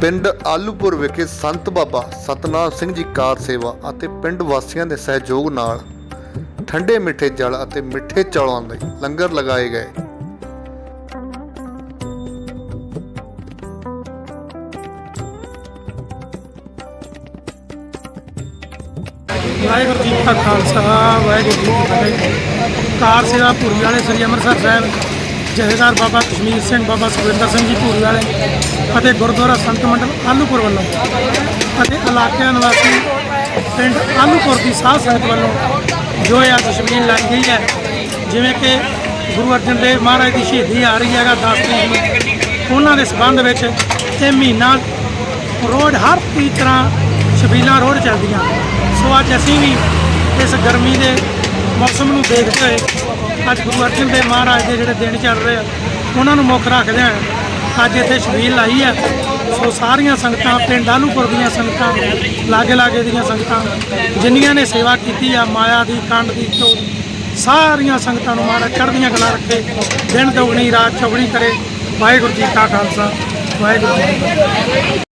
ਪਿੰਡ ਆਲੂਪੁਰ ਵਿਖੇ ਸੰਤ ਬਾਬਾ ਸਤਨਾਮ ਸਿੰਘ ਜੀ ਕਾਰ ਸੇਵਾ ਅਤੇ ਪਿੰਡ ਵਾਸੀਆਂ ਦੇ ਸਹਿਯੋਗ ਨਾਲ ਠੰਡੇ ਮਿੱਠੇ ਜਲ ਅਤੇ ਮਿੱਠੇ ਚੌਲਾਂ ਦੇ ਲੰਗਰ ਲਗਾਏ ਗਏ। ਵਾਹਿਗੁਰੂ ਜੀ ਕਾ ਖਾਲਸਾ, ਵਾਹਿਗੁਰੂ ਜੀ ਕੀ ਫਤਿਹ। ਕਾਰ ਸੇਵਾ ਭੂਰੀ ਵਾਲੇ ਸ੍ਰੀ ਅੰਮ੍ਰਿਤਸਰ ਸਾਹਿਬ ਜਥੇਦਾਰ ਬਾਬਾ ਕਸ਼ਮੀਰ ਸਿੰਘ, ਬਾਬਾ ਸੁਖਵਿੰਦਰ ਸਿੰਘ ਜੀ ਭੂਰੀ ਵਾਲੇ ਅਤੇ ਗੁਰਦੁਆਰਾ ਸੰਤ ਮੰਡਲ ਆਲੂਪੁਰ ਵੱਲੋਂ ਅਤੇ ਇਲਾਕਿਆਂ ਨਿਵਾਸੀ ਪਿੰਡ ਆਲੂਪੁਰ ਦੀ ਸਾਧ ਸੰਗਤ ਵੱਲੋਂ ਜੋ ਇਹ ਅੱਜ ਲਾਈ ਗਈ ਹੈ, ਜਿਵੇਂ ਕਿ ਗੁਰੂ ਅਰਜਨ ਦੇਵ ਮਹਾਰਾਜ ਦੀ ਸ਼ਹੀਦੀ ਆ ਰਹੀ ਹੈਗਾ 10 ਤਰੀਕ ਨੂੰ, ਉਹਨਾਂ ਦੇ ਸਬੰਧ ਵਿੱਚ ਇਹ ਮਹੀਨਾ ਰੋਜ਼ ਹਰ ਤਰ੍ਹਾਂ ਛਬੀਲਾਂ ਰੋਡ ਚੱਲਦੀਆਂ। ਸੋ ਅੱਜ ਅਸੀਂ ਵੀ ਇਸ ਗਰਮੀ ਦੇ ਮੌਸਮ ਨੂੰ ਦੇਖਦੇ ਹੋਏ ਅੱਜ ਗੁਰੂ ਅਰਜਨ ਦੇਵ ਮਹਾਰਾਜ ਦੇ ਜਿਹੜੇ ਦਿਨ ਚੱਲ ਰਹੇ ਆ, ਉਹਨਾਂ ਨੂੰ ਮੁੱਖ ਰੱਖਦੇ ਹੋਏ ਅੱਜ ਇੱਥੇ ਸ਼ਬੀਲ ਲਾਈ ਹੈ ਸੋ ਸਾਰੀਆਂ ਸੰਗਤਾਂ, ਪਿੰਡ ਆਲੂਪੁਰ ਦੀਆਂ ਸੰਗਤਾਂ, ਲਾਗੇ ਲਾਗੇ ਦੀਆਂ ਸੰਗਤਾਂ, ਜਿੰਨੀਆਂ ਨੇ ਸੇਵਾ ਕੀਤੀ ਆ, ਮਾਇਆ ਦੀ, ਕੰਡ ਦੀ, ਚੋ, ਸਾਰੀਆਂ ਸੰਗਤਾਂ ਨੂੰ ਮਹਾਰਾਜ ਚੜ੍ਹਦੀਆਂ ਕਲਾ ਰੱਖੇ। ਦਿਨ ਦੁਗਣੀ, ਰਾਤ ਚੌਗਣੀ ਕਰੇ। ਵਾਹਿਗੁਰੂ ਜੀ ਕਾ ਖਾਲਸਾ, ਵਾਹਿਗੁਰੂ ਜੀ